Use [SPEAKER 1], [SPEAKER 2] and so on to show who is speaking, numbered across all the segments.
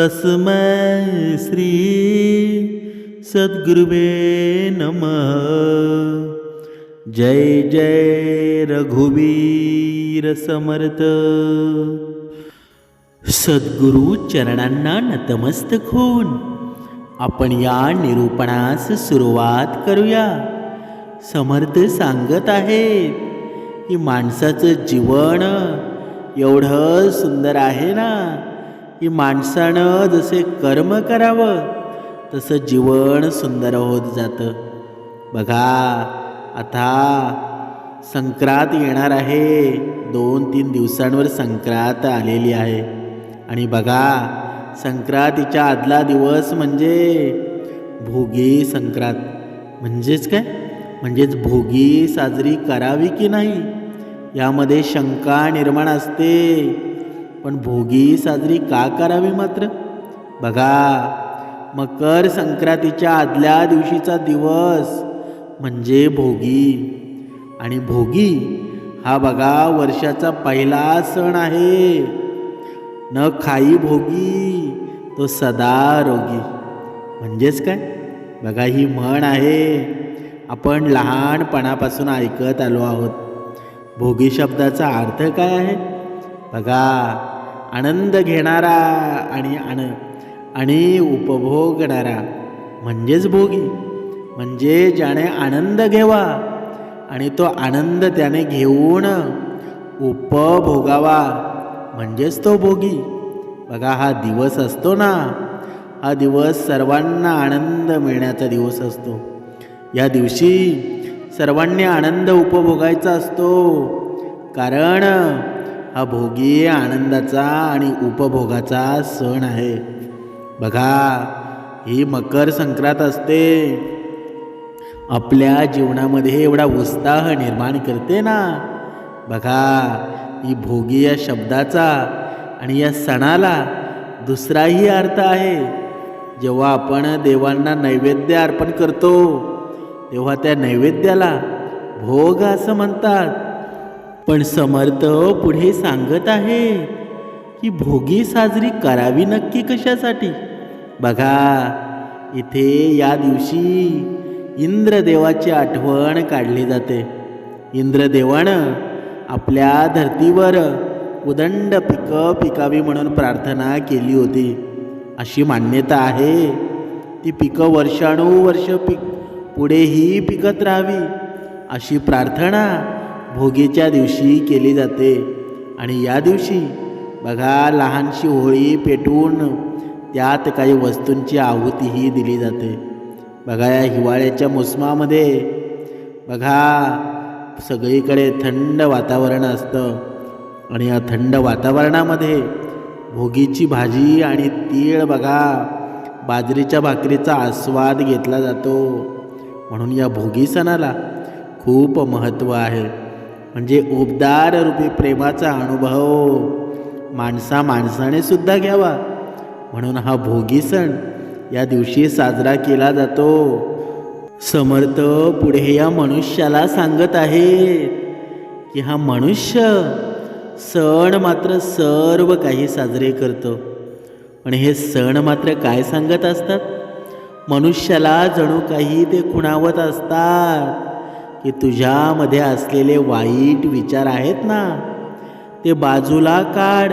[SPEAKER 1] तस्मै श्री सद्गुरुवे नमः। जय जय रघुवीर समर्थ। सद्गुरु चरणांना नतमस्तक होऊन आपण या निरूपणास सुरुवात करूया. समर्थ सांगत आहेत की माणसाचं जीवन एवढं सुंदर आहे ना? की माणसानं जसे कर्म करावं तसं जीवन सुंदर होत जातं. बघा आता संक्रांत येणार आहे. दोन तीन दिवसांवर संक्रांत आलेली आहे. आणि बघा संक्रांतीच्या आदला दिवस म्हणजे भोगी संक्रांत. म्हणजेच काय? म्हणजेच भोगी साजरी करावी की नाही? यामध्ये शंका निर्माण असते. पण भोगी साजरी का करावी मात्र? बघा मकर संक्रांतीच्या आदल्या दिवशीचा दिवस म्हणजे भोगी. आणि भोगी हा बघा वर्षाचा पहिला सण आहे. न खाई भोगी तो सदा रोगी. म्हणजेच काय? बघा ही म्हण आहे. आपण लहानपणापासून ऐकत आलो आहोत. भोगी शब्दाचा अर्थ काय आहे? बघा आनंद घेणारा आणि आण आणि उपभोगणारा म्हणजेच भोगी. म्हणजे ज्याने आनंद घ्यावा आणि तो आनंद त्याने घेऊन उपभोगावा म्हणजेच तो भोगी. बघा हा दिवस असतो ना हा दिवस सर्वांना आनंद मिळण्याचा दिवस असतो. या दिवशी सर्वांनी आनंद उपभोगायचा असतो. कारण हा भोगी आनंदाचा आणि उपभोगाचा सण आहे. बघा ही मकर संक्रांत असते. आपल्या जीवनामध्ये एवढा उत्साह निर्माण करते ना. बघा ही भोगी या शब्दाचा आणि या सणाला दुसराही अर्थ आहे. जेव्हा आपण देवांना नैवेद्य अर्पण करतो तेव्हा त्या नैवेद्याला भोग असं म्हणतात. पण समर्थ पुढे सांगत आहे की भोगी साजरी करावी नक्की कशासाठी? बघा इथे या दिवशी इंद्रदेवाची आठवण काढली जाते. इंद्रदेवानं आपल्या धर्तीवर उदंड पिकं पिकावी म्हणून प्रार्थना केली होती. अशी मान्यता आहे. ती पिकं वर्षानुवर्ष पिक पुढेही पिकत राहावी अशी प्रार्थना भोगीच्या दिवशी केली जाते. आणि या दिवशी बघा लहानशी होळी पेटवून त्यात काही वस्तूंची आहुतीही दिली जाते. बघा या हिवाळ्याच्या मोसमामध्ये बघा सगळीकडे थंड वातावरण असतं. आणि या थंड वातावरणामध्ये भोगीची भाजी आणि तीळ बघा बाजरीच्या भाकरीचा आस्वाद घेतला जातो. म्हणून या भोगी सणाला खूप महत्त्व आहे. म्हणजे उबदार रूपी प्रेमाचा अनुभव. माणसा माणसाने सुद्धा घ्यावा. म्हणून हा भोगी सण या दिवशी साजरा केला जातो. समर्थ पुढे या मनुष्याला सांगत आहे की हा मनुष्य सण मात्र सर्व काही साजरे करतो. पण हे सण मात्र काय सांगत असतात? मनुष्याला जणू काही ते खुणावत असतात. की तुझ्यामध्ये असलेले वाईट विचार आहेत ना ते बाजूला काढ.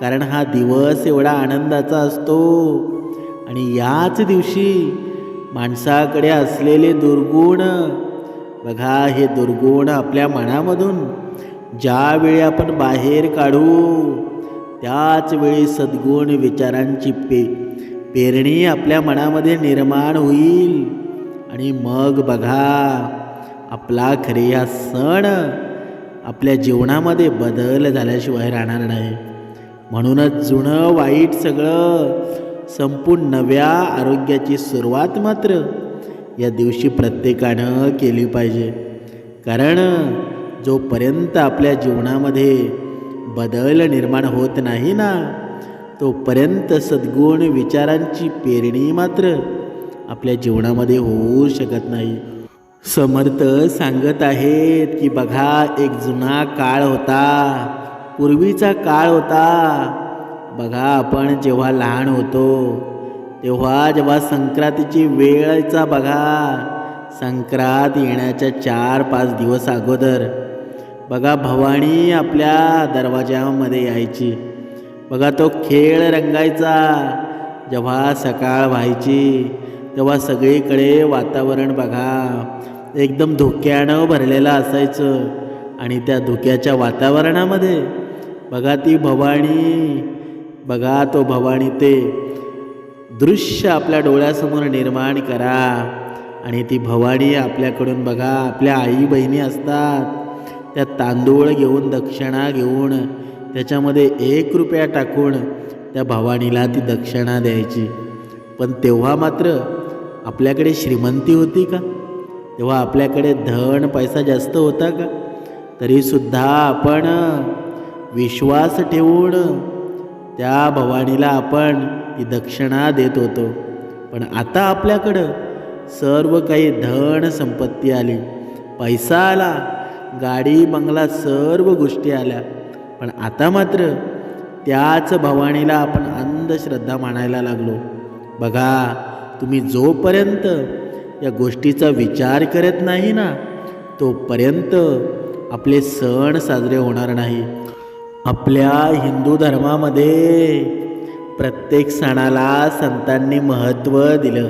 [SPEAKER 1] कारण हा दिवस एवढा आनंदाचा असतो. आणि याच दिवशी माणसाकडे असलेले दुर्गुण बघा हे दुर्गुण आपल्या मनामधून ज्यावेळी आपण बाहेर काढू त्याच वेळी सद्गुण विचारांची पे पेरणी आपल्या मनामध्ये निर्माण होईल. आणि मग बघा आपला खरे हा सण आपल्या जीवनामध्ये बदल झाल्याशिवाय राहणार नाही. म्हणूनच जुनं वाईट सगळं संपूर्ण नव्या आरोग्याची सुरुवात मात्र या दिवशी प्रत्येकानं केली पाहिजे. कारण जोपर्यंत आपल्या जीवनामध्ये बदल निर्माण होत नाही ना तोपर्यंत सद्गुण विचारांची पेरणी मात्र आपल्या जीवनामध्ये होऊ शकत नाही. समर्थ सांगत आहेत की बघा एक जुना काळ होता पूर्वीचा काळ होता. बघा आपण जेव्हा लहान होतो तेव्हा जेव्हा संक्रांतीची वेळचा बघा. संक्रांत येण्याच्या चार पाच दिवस अगोदर बघा भवानी आपल्या दरवाज्यामध्ये यायची. बघा तो खेळ रंगायचा. जेव्हा सकाळ व्हायची तेव्हा सगळीकडे वातावरण बघा. एकदम धुक्यानं भरलेलं असायचं. आणि त्या धुक्याच्या वातावरणामध्ये बघा ती भवानी बघा तो भवानी ते दृश्य आपल्या डोळ्यासमोर निर्माण करा. आणि ती भवानी आपल्याकडून बघा आपल्या आई बहिणी असतात. त्या तांदूळ घेऊन दक्षिणा घेऊन त्याच्यामध्ये एक रुपया टाकून त्या भवानीला ती दक्षिणा द्यायची. पण तेव्हा मात्र आपल्याकडे श्रीमंती होती का? तेव्हा आपल्याकडे धन पैसा जास्त होता का? तरीसुद्धा आपण विश्वास ठेवून त्या भवानीला आपण ती दक्षिणा देत होतो. पण आता आपल्याकडं सर्व काही धन संपत्ती आली. पैसा आला गाडी बंगला सर्व गोष्टी आल्या. पण आता मात्र त्याच भवानीला आपण अंधश्रद्धा मानायला लागलो. बघा तुम्ही जोपर्यंत या गोष्टीचा विचार करत नाही ना तोपर्यंत आपले सण साजरे होणार नाही. आपल्या हिंदू धर्मामध्ये प्रत्येक सणाला संतांनी महत्त्व दिलं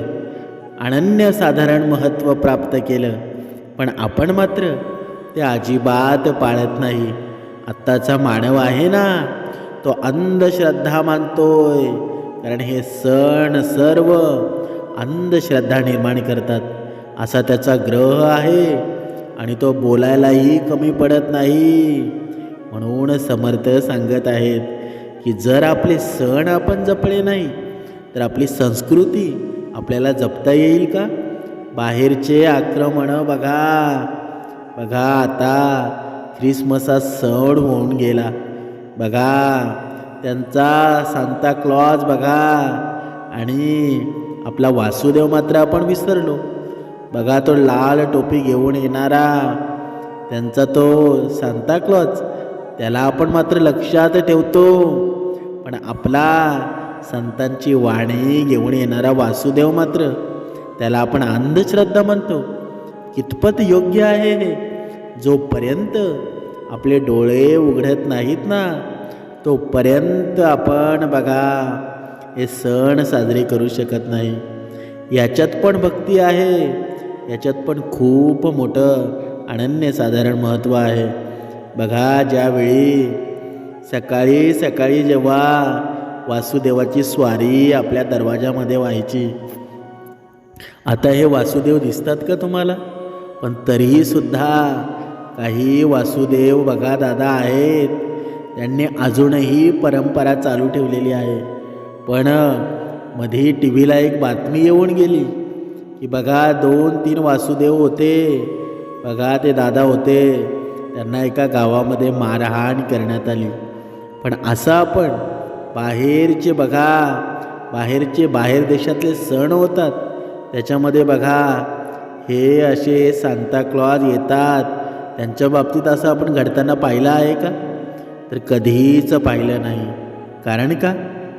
[SPEAKER 1] अनन्यसाधारण महत्त्व प्राप्त केलं पण आपण मात्र ते अजिबात पाळत नाही. आत्ताचा मानव आहे ना तो अंधश्रद्धा मानतोय कारण हे सण सर्व अंधश्रद्धा निर्माण करतात. असा त्याचा ग्रह आहे आणि तो बोलायलाही कमी पडत नाही. म्हणून समर्थ सांगत आहेत की जर आपले सण आपण जपले नाही तर आपली संस्कृती आपल्याला जपता येईल का? बाहेरचे आक्रमणं बघा. बघा आता ख्रिसमसचा सण होऊन गेला. बघा त्यांचा सांता क्लॉज बघा. आणि आपला वासुदेव मात्र आपण विसरलो. बघा तो लाल टोपी घेऊन येणारा. त्यांचा तो सांता क्लॉज त्याला आपण मात्र लक्षात ठेवतो. पण आपला संतांची वाणी घेऊन येणारा वासुदेव मात्र त्याला आपण अंधश्रद्धा म्हणतो. कितपत योग्य आहे हे? जोपर्यंत आपले डोळे उघडत नाहीत ना तोपर्यंत आपण बघा हे सण साजरे करू शकत नाही. याच्यात पण भक्ती आहे. याच्यात पण खूप मोठं अनन्यसाधारण महत्त्व आहे. बघा ज्यावेळी सकाळी सकाळी जेव्हा वासुदेवाची स्वारी आपल्या दरवाजामध्ये व्हायची आता हे वासुदेव दिसतात का तुम्हाला? पण तरीही सुद्धा काही वासुदेव बघा दादा आहेत. त्यांनी अजूनही परंपरा चालू ठेवलेली आहे. पण मध्ये टी व्हीला एक बातमी येऊन गेली की बघा दोन तीन वासुदेव होते बघा ते दादा होते त्यांना एका गावामध्ये मारहाण करण्यात आली. पण असं आपण बाहेरचे बघा बाहेरचे बाहेर देशातले सण होतात त्याच्यामध्ये बघा हे असे सांताक्लॉज येतात त्यांच्या बाबतीत असं आपण घडताना पाहिलं आहे का? तर कधीच पाहिलं नाही. कारण का?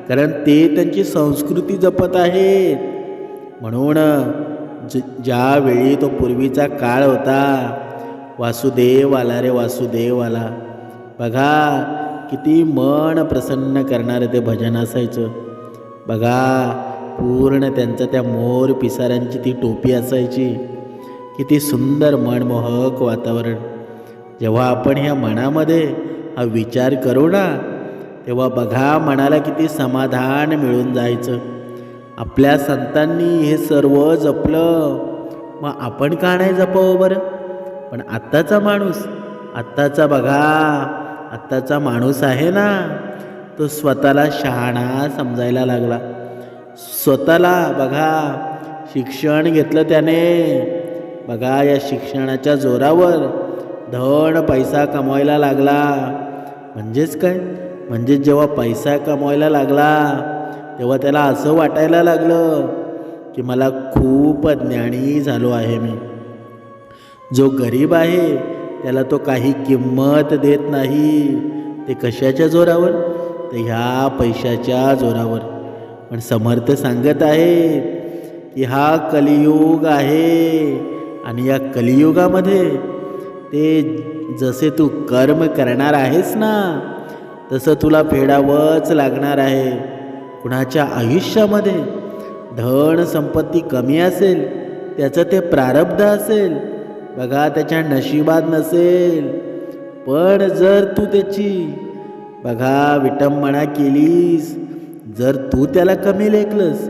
[SPEAKER 1] कारण ते त्यांची संस्कृती जपत आहेत. म्हणून ज ज्यावेळी तो पूर्वीचा काळ होता वासुदेव आला रे वासुदेव आला. बघा किती मन प्रसन्न करणारं ते भजन असायचं. बघा पूर्ण त्यांचं त्या मोर पिसाऱ्यांची ती टोपी असायची. किती सुंदर मनमोहक वातावरण. जेव्हा आपण ह्या मनामध्ये हा विचार करू ना तेव्हा बघा मनाला किती समाधान मिळून जायचं. आपल्या संतांनी हे सर्व जपलं. मग आपण का नाही जपावं बरं? पण आत्ताचा माणूस आत्ताचा बघा आत्ताचा माणूस आहे ना तो स्वतःला शहाणा समजायला लागला. स्वतःला बघा शिक्षण घेतलं त्याने. बघा या शिक्षणाच्या जोरावर धन पैसा कमवायला लागला. म्हणजेच काय? म्हणजे जेव्हा पैसा कमवायला लागला तेव्हा त्याला असं वाटायला लागलं की मला खूप ज्ञानी झालो आहे मी. जो गरीब आहे त्याला तो काही किंमत देत नाही. ते कशाच्या जोरावर? तर ह्या पैशाच्या जोरावर. पण समर्थ सांगत आहे की हा कलियुग आहे आणि या कलियुगामध्ये ते जसे तू कर्म करणार आहेस ना तसं तुला फेडावंच लागणार आहे. कुणाच्या आयुष्यामध्ये धन संपत्ती कमी असेल त्याचं ते प्रारब्ध असेल बघा त्याच्या नशिबात नसेल. पण जर तू त्याची बघा विटंबना केलीस जर तू त्याला कमी लेखलंस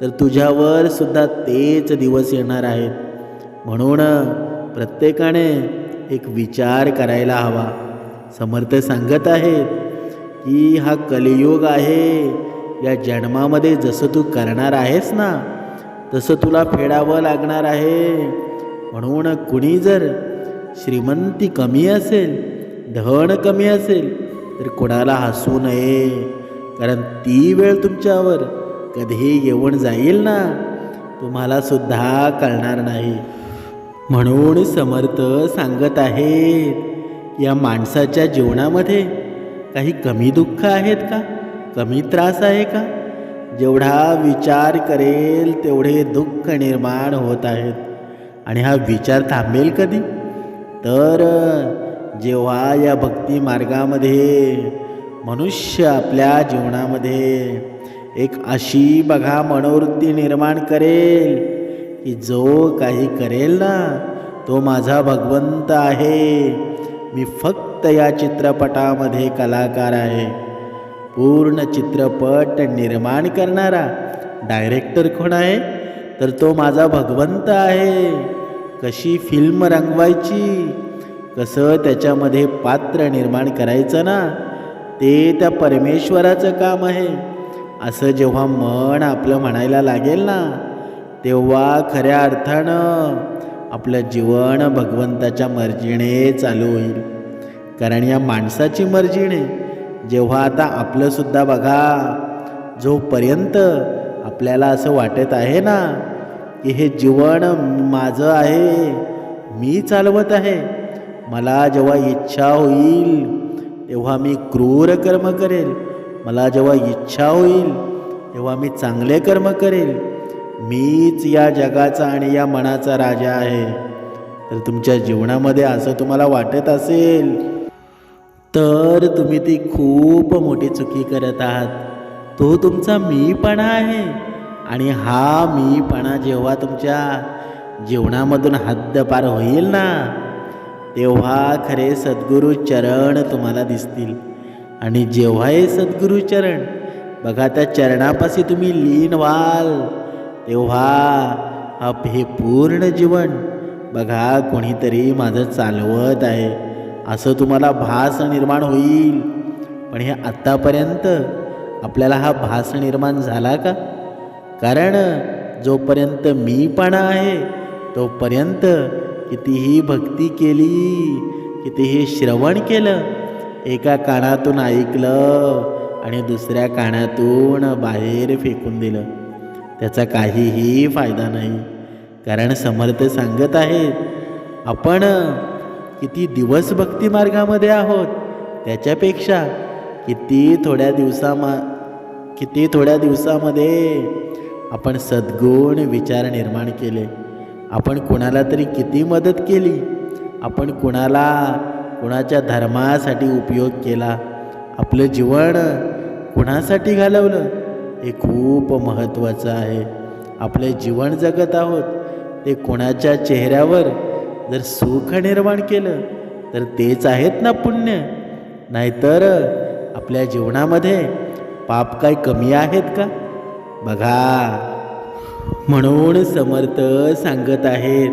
[SPEAKER 1] तर तुझ्यावर सुद्धा तेच दिवस येणार आहेत. म्हणून प्रत्येकाने एक विचार करायला हवा. समर्थ सांगत आहेत की हा कलियुग आहे. या जन्मामध्ये जसं तू करणार आहेस ना तसं तुला फेडावं लागणार आहे. म्हणून कुणी जर श्रीमंती कमी असेल धन कमी असेल तर कोणाला हसू नये. कारण ती वेळ तुमच्यावर कधी येऊन जाईल ना. तुम्हाला सुद्धा कळणार नाही. म्हणून समर्थ सांगत आहेत या माणसाच्या जीवनामध्ये काही कमी दुःख आहेत का? कमी त्रास आहे का? जेवढा विचार करेल तेवढे दुःख निर्माण होत आहेत. आणि हा विचार थांबेल कधी? तर जेव्हा या भक्ती मार्गामध्ये मनुष्य आपल्या जीवनामध्ये एक अशी बघा मनोवृत्ती निर्माण करेल की जो काही करेल ना तो माझा भगवंत आहे. मी फक्त या चित्रपटामध्ये कलाकार आहे. पूर्ण चित्रपट निर्माण करणारा डायरेक्टर कोण आहे? तर तो माझा भगवंत आहे. कशी फिल्म रंगवायची? कसं त्याच्यामध्ये पात्र निर्माण करायचं ना? ते त्या परमेश्वराचं काम आहे. असं जेव्हा मन आपलं म्हणायला लागेल ना तेव्हा खऱ्या अर्थानं आपलं जीवन भगवंताच्या मर्जीने चालू होईल. कारण या माणसाची मर्जीने जेव्हा आता आपलंसुद्धा बघा जोपर्यंत आपल्याला असं वाटत आहे ना की हे जीवन माझं आहे मी चालवत आहे मला जेव्हा इच्छा होईल तेव्हा मी क्रूर कर्म करेल. मला जेव्हा इच्छा होईल तेव्हा मी चांगले कर्म करेल. मीच या जगाचा आणि या मनाचा राजा आहे. तर तुमच्या जीवनामध्ये असं तुम्हाला वाटत असेल तर तुम्ही ती खूप मोठी चुकी करत आहात. तो तुमचा मीपणा आहे. आणि हा मीपणा जेव्हा तुमच्या जीवनामधून हद्दपार होईल ना तेव्हा खरे सद्गुरू चरण तुम्हाला दिसतील. आणि जेव्हा हे सद्गुरू चरण बघा त्या चरणापाशी तुम्ही लीन व्हाल. तेव्हा अप हे पूर्ण जीवन. बघा कोणीतरी माझं चालवत आहे. असं तुम्हाला भास निर्माण होईल. पण हे आत्तापर्यंत आपल्याला हा भास निर्माण झाला का? कारण जोपर्यंत मीपणा आहे तोपर्यंत कितीही भक्ती केली कितीही श्रवण केलं एका कानातून ऐकलं आणि दुसऱ्या कानातून बाहेर फेकून दिलं. त्याचा काहीही फायदा नाही. कारण समर्थ सांगत आहेत आपण किती दिवस भक्ती मार्गामध्ये आहोत? त्याच्यापेक्षा किती थोड्या दिवसामा किती थोड्या दिवसामध्ये आपण सद्गुण विचार निर्माण केले. आपण कुणाला तरी किती मदत केली? आपण कुणाला कुणाच्या धर्मासाठी उपयोग केला? आपलं जीवन कुणासाठी घालवलं? हे खूप महत्त्वाचं आहे. आपले जीवन जगत आहोत ते कोणाच्या चेहऱ्यावर जर सुख निर्माण केलं तर तेच आहेत ना पुण्य. नाहीतर आपल्या जीवनामध्ये पाप काय कमी आहेत का? बघा. म्हणून समर्थ सांगत आहेत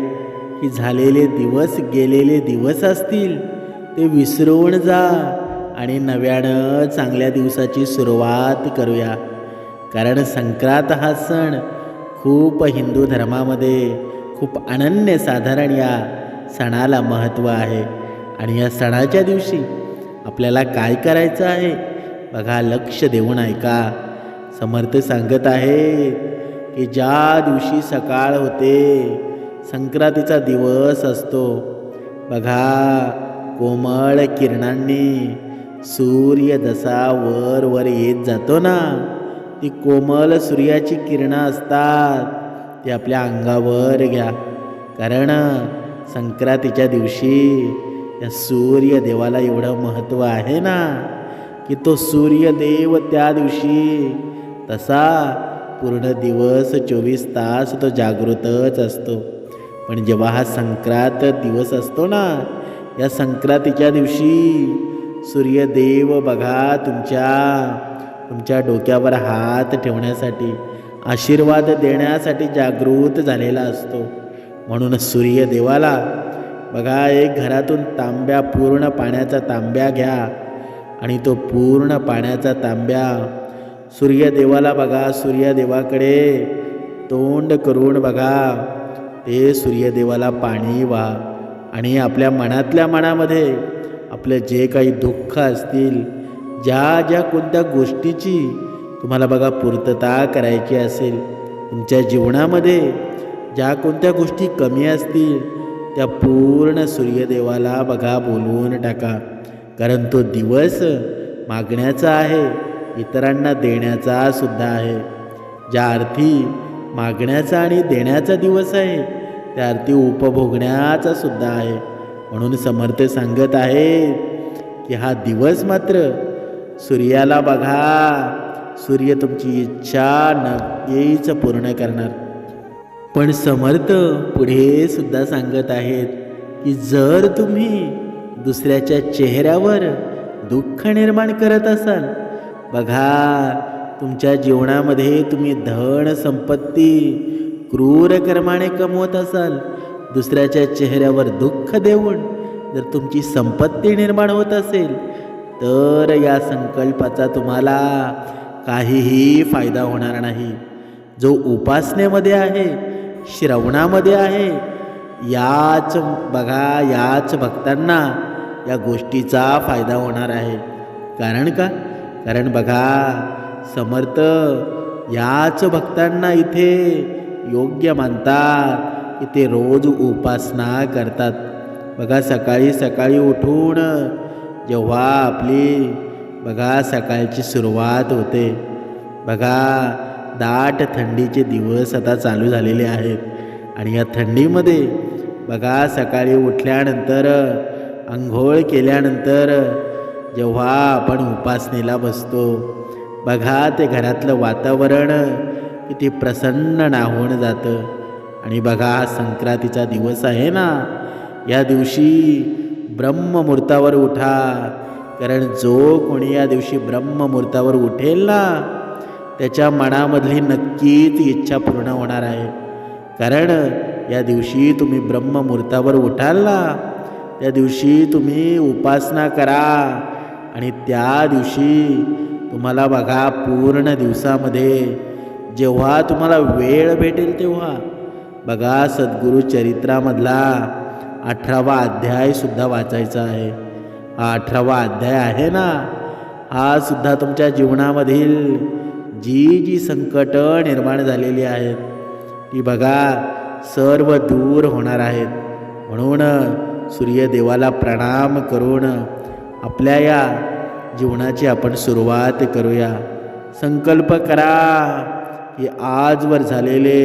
[SPEAKER 1] की झालेले दिवस गेलेले दिवस असतील ते विसरून जा आणि नव्यानं चांगल्या दिवसाची सुरुवात करूया. कारण संक्रांत हा सण खूप हिंदू धर्मामध्ये खूप अनन्य साधारण या सणाला महत्त्व आहे. आणि या सणाच्या दिवशी आपल्याला काय करायचं आहे? बघा लक्ष देऊन ऐका. समर्थ सांगत आहे की ज्या दिवशी सकाळ होते संक्रांतीचा दिवस असतो. बघा कोमळ किरणांनी सूर्य जसा वर वर येत जातो ना? ती कोमल सूर्याची किरणं असतात. ती आपल्या अंगावर घ्या. कारण संक्रांतीच्या दिवशी या सूर्यदेवाला एवढं महत्त्व आहे ना की तो सूर्यदेव त्या दिवशी तसा पूर्ण दिवस चोवीस तास तो जागृतच असतो. पण जेव्हा हा संक्रांत दिवस असतो ना या संक्रांतीच्या दिवशी सूर्यदेव बघा तुमच्या तुमच्या डोक्यावर हात ठेवण्यासाठी आशीर्वाद देण्यासाठी जागृत झालेला असतो. म्हणून सूर्यदेवाला बघा एक घरातून तांब्या पूर्ण पाण्याचा तांब्या घ्या. आणि तो पूर्ण पाण्याचा तांब्या सूर्यदेवाला बघा सूर्यदेवाकडे तोंड करून बघा. ते सूर्यदेवाला पाणी वा आणि आपल्या मनातल्या मनामध्ये आपलं जे काही दुःख असतील ज्या ज्या कोणत्या गोष्टीची तुम्हाला बघा पूर्तता करायची असेल तुमच्या जीवनामध्ये ज्या कोणत्या गोष्टी कमी असतील त्या पूर्ण सूर्यदेवाला बघा बोलवून टाका. कारण तो दिवस मागण्याचा आहे इतरांना देण्याचा सुद्धा आहे. ज्या अर्थी मागण्याचा आणि देण्याचा दिवस आहे त्या अर्थी उपभोगण्याचा सुद्धा आहे. म्हणून समर्थ सांगत आहे की हा दिवस मात्र सूर्याला बघा. सूर्य तुमची इच्छा नक्कीच पूर्ण करणार. पण समर्थ पुढे सुद्धा सांगत आहेत की जर तुम्ही दुसऱ्याच्या चेहऱ्यावर दुःख निर्माण करत असाल बघा तुमच्या जीवनामध्ये तुम्ही धन संपत्ती क्रूर कर्माने कमवत असाल दुसऱ्याच्या चेहऱ्यावर दुःख देऊन जर तुमची संपत्ती निर्माण होत असेल तर या संकल्पाचा तुम्हाला काहीही फायदा होणार नाही. जो उपासनेमध्ये आहे श्रवणामध्ये आहे याच बघा याच भक्तांना या गोष्टीचा फायदा होणार आहे. कारण का? कारण बघा समर्थ याच भक्तांना इथे योग्य मानतात. की ते रोज उपासना करतात. बघा सकाळी सकाळी उठून जेव्हा आपली बघा सकाळची सुरुवात होते. बघा दाट थंडीचे दिवस आता चालू झालेले आहेत. आणि या थंडीमध्ये बघा सकाळी उठल्यानंतर आंघोळ केल्यानंतर जेव्हा आपण उपासनेला बसतो बघा ते घरातलं वातावरण किती प्रसन्न नाहून जातं. आणि बघा हा संक्रांतीचा दिवस आहे ना या दिवशी ब्रह्ममुहूर्तावर उठा. कारण जो कोणी या दिवशी ब्रह्ममुहूर्तावर उठेल ना त्याच्या मनामधली नक्कीच इच्छा पूर्ण होणार आहे. कारण या दिवशी तुम्ही ब्रह्ममुहूर्तावर उठाल ना त्या दिवशी तुम्ही उपासना करा. आणि त्या दिवशी तुम्हाला बघा पूर्ण दिवसामध्ये जेव्हा तुम्हाला वेळ भेटेल तेव्हा. बघा सद्गुरू चरित्रामधला अठरावा अध्यायसुद्धा वाचायचा आहे. हा अठरावा अध्याय आहे ना? हा सुद्धा तुमच्या जीवनामधील जी जी संकट निर्माण झालेली आहेत ती बघा सर्व दूर होणार आहेत. म्हणून सूर्यदेवाला प्रणाम करून आपल्या या जीवनाची आपण सुरुवात करूया. संकल्प करा की आजवर झालेले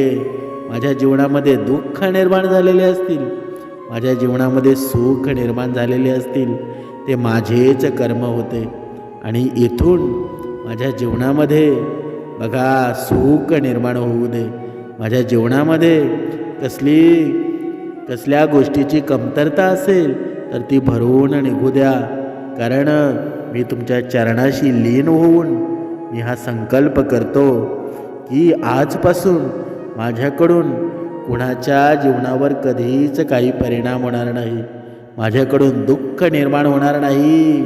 [SPEAKER 1] माझ्या जीवनामध्ये दुःख निर्माण झालेले असतील. माझ्या जीवनामध्ये सुख निर्माण झालेले असतील ते माझेच कर्म होते. आणि इथून माझ्या जीवनामध्ये बघा सुख निर्माण होऊ दे. माझ्या जीवनामध्ये कसली कसल्या गोष्टीची कमतरता असेल तर ती भरून निघू द्या. कारण मी तुमच्या चरणाशी लीन होऊन मी हा संकल्प करतो की आजपासून माझ्याकडून कुणाच्या जीवनावर कधीच काही परिणाम होणार नाही. माझ्याकडून दुःख निर्माण होणार नाही.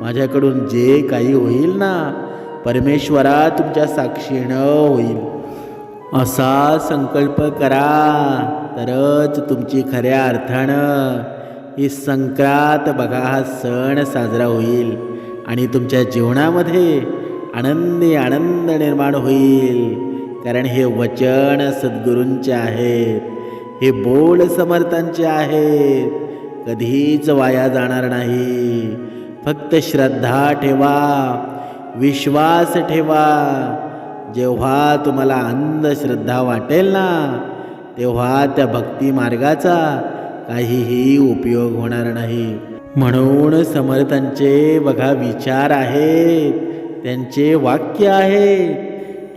[SPEAKER 1] माझ्याकडून जे काही होईल ना परमेश्वरा तुमच्या साक्षीनं होईल. असा संकल्प करा. तरच तुमची खऱ्या अर्थानं ही संक्रांत बघा हा सण साजरा होईल आणि तुमच्या जीवनामध्ये आनंदी आनंद निर्माण होईल. कारण हे वचन सद्गुरूंचे आहेत हे बोल समर्थांचे आहेत कधीच वाया जाणार नाही. फक्त श्रद्धा ठेवा विश्वास ठेवा. जेव्हा तुम्हाला अंधश्रद्धा वाटेल ना तेव्हा त्या भक्ती मार्गाचा काहीही उपयोग होणार नाही. म्हणून समर्थांचे बघा विचार आहेत त्यांचे वाक्य आहेत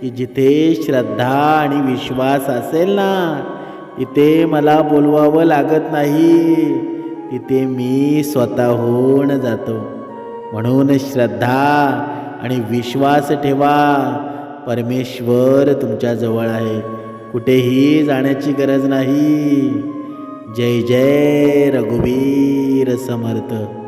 [SPEAKER 1] की जिथे श्रद्धा आणि विश्वास असेल ना तिथे मला बोलवावं लागत नाही. तिथे मी स्वतःहून जातो. म्हणून श्रद्धा आणि विश्वास ठेवा. परमेश्वर तुमच्याजवळ आहे. कुठेही जाण्याची गरज नाही. जय जय रघुवीर समर्थ.